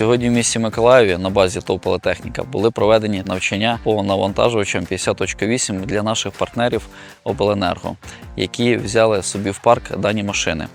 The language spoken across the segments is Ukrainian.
Сьогодні в місті Миколаєві на базі ТОВ «Політехніка» були проведені навчання по навантажувачам 50.8 для наших партнерів Обленерго, які взяли собі в парк дані машини.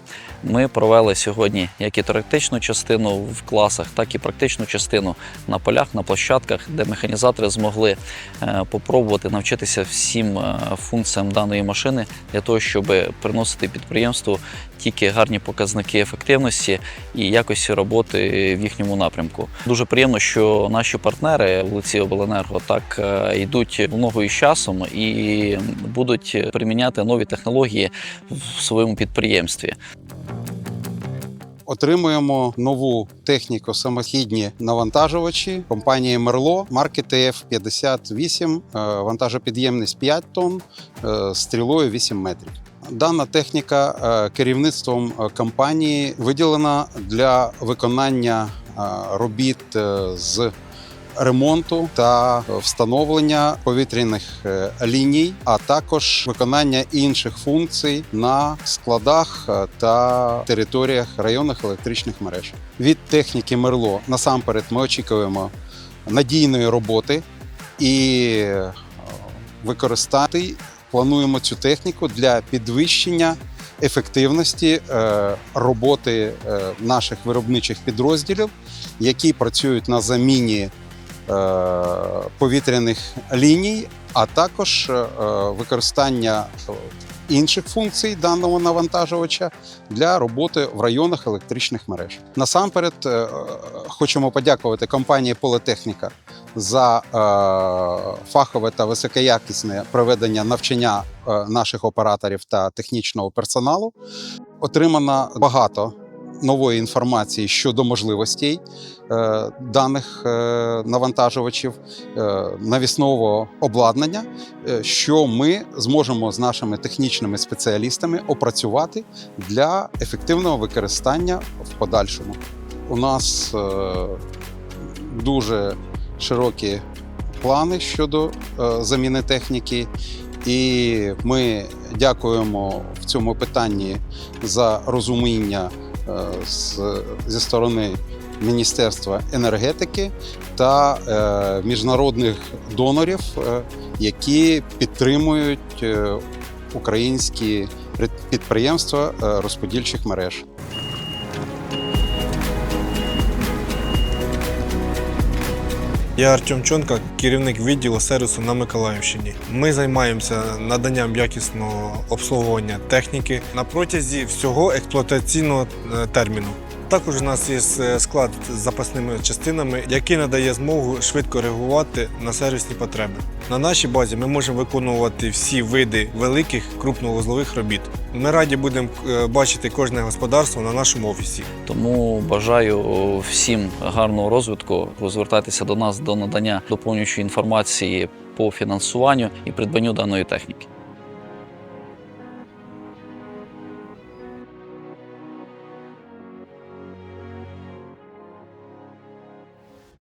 Ми провели сьогодні як і теоретичну частину в класах, так і практичну частину на полях, на площадках, де механізатори змогли е, попробувати навчитися всім е, функціям даної машини для того, щоб приносити підприємству тільки гарні показники ефективності і якості роботи в їхньому напрямку. Дуже приємно, що наші партнери в лиці Обленерго так е, йдуть в ногу із часом і будуть приміняти нові технології в своєму підприємстві. Отримуємо нову техніку самохідні навантажувачі компанії Мерло марки ТФ-58, е, вантажопідємність 5 тонн, е, стрілою 8 метрів. Дана техніка е, керівництвом компанії виділена для виконання робіт з ремонту та встановлення повітряних е, ліній, а також виконання інших функцій на складах е, та територіях районних електричних мереж. Від техніки Мерло насамперед ми очікуємо надійної роботи і е, використати плануємо цю техніку для підвищення ефективності роботи наших виробничих підрозділів, які працюють на заміні повітряних ліній, а також е, використання е, інших функцій даного навантажувача для роботи в районах електричних мереж. Насамперед е, е, хочемо подякувати компанії Політехніка за е, фахове та високоякісне проведення навчання е, наших операторів та технічного персоналу. Отримано багато нової інформації щодо можливостей е, даних е, навантажувачів, е, навісного обладнання, що ми зможемо з нашими технічними спеціалістами опрацювати для ефективного використання в подальшому. У нас дуже широкі плани щодо заміни техніки, і ми дякуємо в цьому питанні за розуміння з, зі сторони Міністерства енергетики та е, міжнародних донорів, е, які підтримують е, українські підприємства е, розподільчих мереж. Я Артем Чонка, керівник відділу сервісу на Миколаївщині. Ми займаємося наданням якісного обслуговування техніки на протязі всього експлуатаційного е, терміну. Також у нас є е, склад з запасними частинами, який надає змогу швидко реагувати на сервісні потреби. На нашій базі ми можемо виконувати всі види великих крупновузлових робіт. Ми раді будемо е, бачити кожне господарство на нашому офісі. Тому бажаю всім гарного розвитку. Звертайтеся до нас до надання доповнюючої інформації по фінансуванню і придбанню даної техніки.